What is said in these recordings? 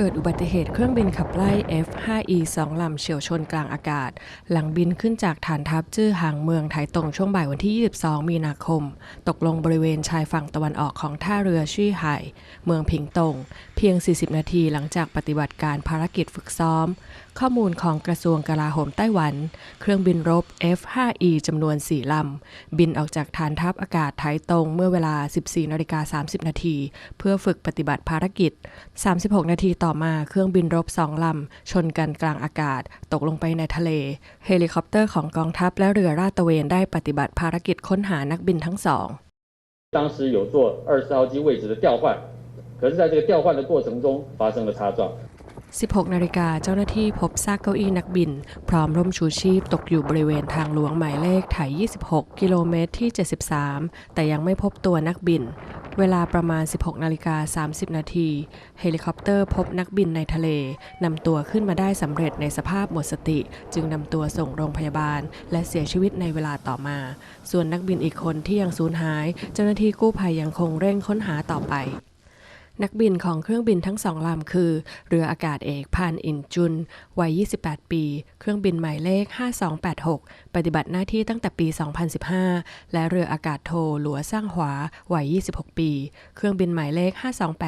เกิดอุบัติเหตุเครื่องบินขับไล่ F-5E สองลำเฉียวชนกลางอากาศ หลังบินขึ้นจากฐานทัพจื้อหางเมืองไถตรงช่วงบ่ายวันที่ 22 มีนาคม ตกลงบริเวณชายฝั่งตะวันออกของท่าเรือชี่ไห่ เมืองผิงตง เพียง 40 นาทีหลังจากปฏิบัติการภารกิจฝึกซ้อม ข้อมูลของกระทรวงกลาโหมไต้หวัน เครื่องบินรบ F-5E จำนวน 4 ลำ บินออกจากฐานทัพอากาศไถตรงเมื่อเวลา 14 นาฬิกา 30 นาทีเพื่อฝึกปฏิบัติภารกิจ 36 นาทีต่มาเครื่องบินรบสองลำ ชนกันกลางอากาศ ตกลงไปในทะเล เฮลิคอปเตอร์ของกองทัพและเรือราดตระเวนได้ปฏิบัติภารกิจค้นหานักบินทั้งสอง 当时有做二十号机位置的调换，可是在这个调换的过程中发生了擦撞。 16 นาฬิกาเจ้าหน้าที่พบซากเก้าอี้นักบิน พร้อมร่มชูชีพตกอยู่บริเวณทางหลวงหมายเลขไถ 26 กิโลเมตรที่ 73 แต่ยังไม่พบตัวนักบิน เวลาประมาณ 16นาฬิกา30 นาทีเฮลิคอปเตอร์พบนักบินในทะเล นำตัวขึ้นมาได้สำเร็จในสภาพหมดสติ จึงนำตัวส่งโรงพยาบาล และเสียชีวิตในเวลาต่อมา ส่วนนักบินอีกคนที่ยังสูญหาย เจ้าหน้าที่กู้ภัยยังคงเร่งค้นหาต่อไป นักบินของเครื่องบินทั้งสองลำคือ เรืออากาศเอกพานอินจุน วัย 28 ปี เครื่องบินหมายเลข 5286 ปฏิบัติหน้าที่ตั้งแต่ปี 2015 และเรืออากาศโทหลัวสร้างหวา วัย 26 ปี เครื่องบินหมายเลข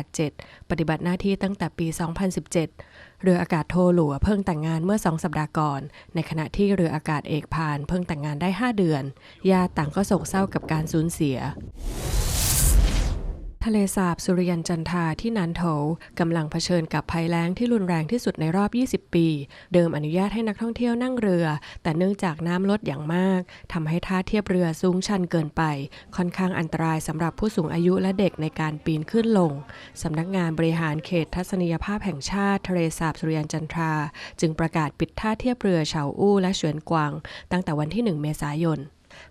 5287 ปฏิบัติหน้าที่ตั้งแต่ปี 2017 เรืออากาศโทหลัวเพิ่งแต่งงานเมื่อ 2 สัปดาห์ก่อน ในขณะที่เรืออากาศเอกพานเพิ่งแต่งงานได้ 5 เดือน ญาติต่างก็โศกเศร้ากับการสูญเสีย ทะเลสาบสุริยันจันทราที่นันโถกำลังเผชิญกับภัยแล้งที่รุนแรงที่สุดในรอบ 20 ปี เดิมอนุญาตให้นักท่องเที่ยวนั่งเรือ แต่เนื่องจากน้ำลดอย่างมากทำให้ท่าเทียบเรือสูงชันเกินไป ค่อนข้างอันตรายสำหรับผู้สูงอายุและเด็กในการปีนขึ้นลงสำนักงานบริหารเขตทัศนียภาพแห่งชาติทะเลสาบสุริยันจันทรา จึงประกาศปิดท่าเทียบเรือเฉาอู้และเฉวนกวาง ตั้งแต่วันที่ 1 เมษายน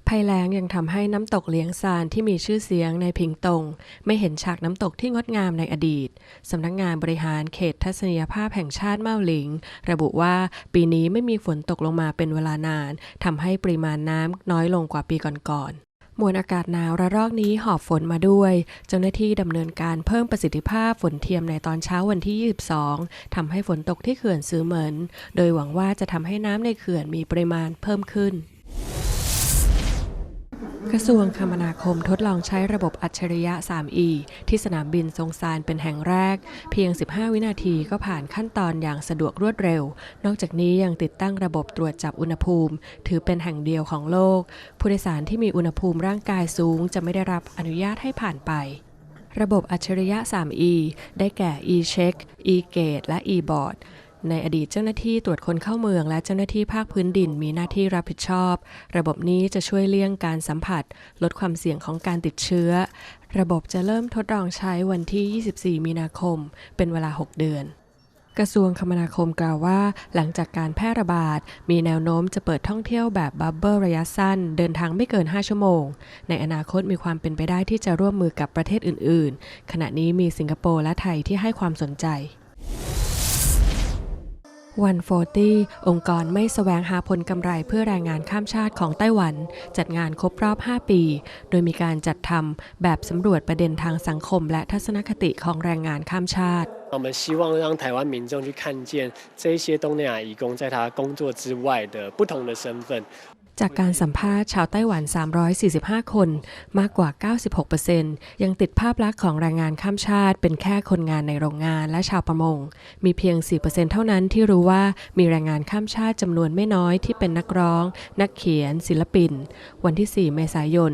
ภัยแล้งยังทำให้น้ำตกเลี้ยงซานที่มีชื่อเสียงในพิงตง ไม่เห็นฉากน้ำตกที่งดงามในอดีตสำนักงานบริหารเขตทัศนียภาพแห่งชาติเมาหลิง ระบุว่าปีนี้ไม่มีฝนตกลงมาเป็นเวลานานทำให้ปริมาณน้ำน้อยลงกว่าปีก่อนๆมวลอากาศหนาวระลอกนี้หอบฝนมาด้วย เจ้าหน้าที่ดำเนินการเพิ่มประสิทธิภาพฝนเทียมในตอนเช้าวันที่ 22 ทำให้ฝนตกที่เขื่อนซื้อเหมิน โดยหวังว่าจะทำให้น้ำในเขื่อนมีปริมาณเพิ่มขึ้น กระทรวงคมนาคมทดลองใช้ระบบอัจฉริยะ 3E ที่สนามบินทรงซานเป็นแห่งแรก เพียง 15 วินาทีก็ผ่านขั้นตอนอย่างสะดวกรวดเร็ว นอกจากนี้ยังติดตั้งระบบตรวจจับอุณหภูมิ ถือเป็นแห่งเดียวของโลก ผู้โดยสารที่มีอุณหภูมิร่างกายสูง จะไม่ได้รับอนุญาตให้ผ่านไประบบอัจฉริยะ 3E ได้แก่ e-check e-gate และ e-board ในอดีตเจ้าหน้าที่ตรวจคนเข้าเมือง และเจ้าหน้าที่ภาคพื้นดินมีหน้าที่รับผิดชอบ ระบบนี้จะช่วยเลี่ยงการสัมผัส ลดความเสี่ยงของการติดเชื้อ ระบบจะเริ่มทดลองใช้วันที่ 24 มีนาคม เป็นเวลา 6 เดือนกระทรวงคมนาคมกล่าวว่า หลังจากการแพร่ระบาด มีแนวโน้มจะเปิดท่องเที่ยวแบบบับเบิลระยะสั้น เดินทางไม่เกิน 5 ชั่วโมง ในอนาคตมีความเป็นไปได้ที่จะร่วมมือกับประเทศอื่น ๆ ขณะนี้มีสิงคโปร์และไทยที่ให้ความสนใจ 140 องค์กรไม่แสวงหาผลกำไรเพื่อแรงงานข้ามชาติของไต้หวัน จัดงานครบรอบ 5 ปี โดยมีการจัดทำแบบสำรวจประเด็นทางสังคมและทัศนคติของแรงงานข้ามชาติ 我们希望让台湾民众去看见这一些东南亚移工在他工作之外的不同的身份。 จากการสัมภาษณ์ชาวไต้หวัน 345 คน มากกว่า 96%ยังติดภาพลักษณ์ของแรงงานข้ามชาติ เป็นแค่คนงานในโรงงานและชาวประมง มีเพียง 4%เท่านั้นที่รู้ว่ามีแรงงานข้ามชาติจำนวนไม่น้อยที่เป็นนักร้อง นักเขียน ศิลปิน วันที่ 4 เมษายน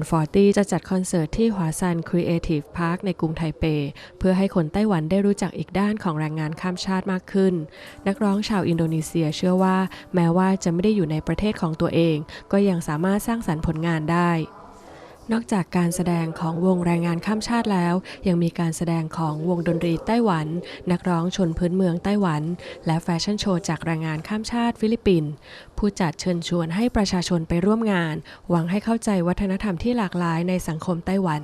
140จะจัดคอนเสิร์ตที่หวาซัน Creative Park ในกรุงไทเป เพื่อให้คนไต้หวันได้รู้จักอีกด้านของแรงงานข้ามชาติมากขึ้น นักร้องชาวอินโดนีเซียเชื่อว่า แม้ว่าจะไม่ได้อยู่ในประเทศของตัวเองเอง ก็ยังสามารถสร้างสรรค์ผลงานได้นอกจากการแสดงของวงแรงงานข้ามชาติแล้ว ยังมีการแสดงของวงดนตรีไต้หวัน นักร้องชนพื้นเมืองไต้หวัน และแฟชั่นโชว์จากแรงงานข้ามชาติฟิลิปปินส์ผู้จัดเชิญชวนให้ประชาชนไปร่วมงาน หวังให้เข้าใจวัฒนธรรมที่หลากหลายในสังคมไต้หวัน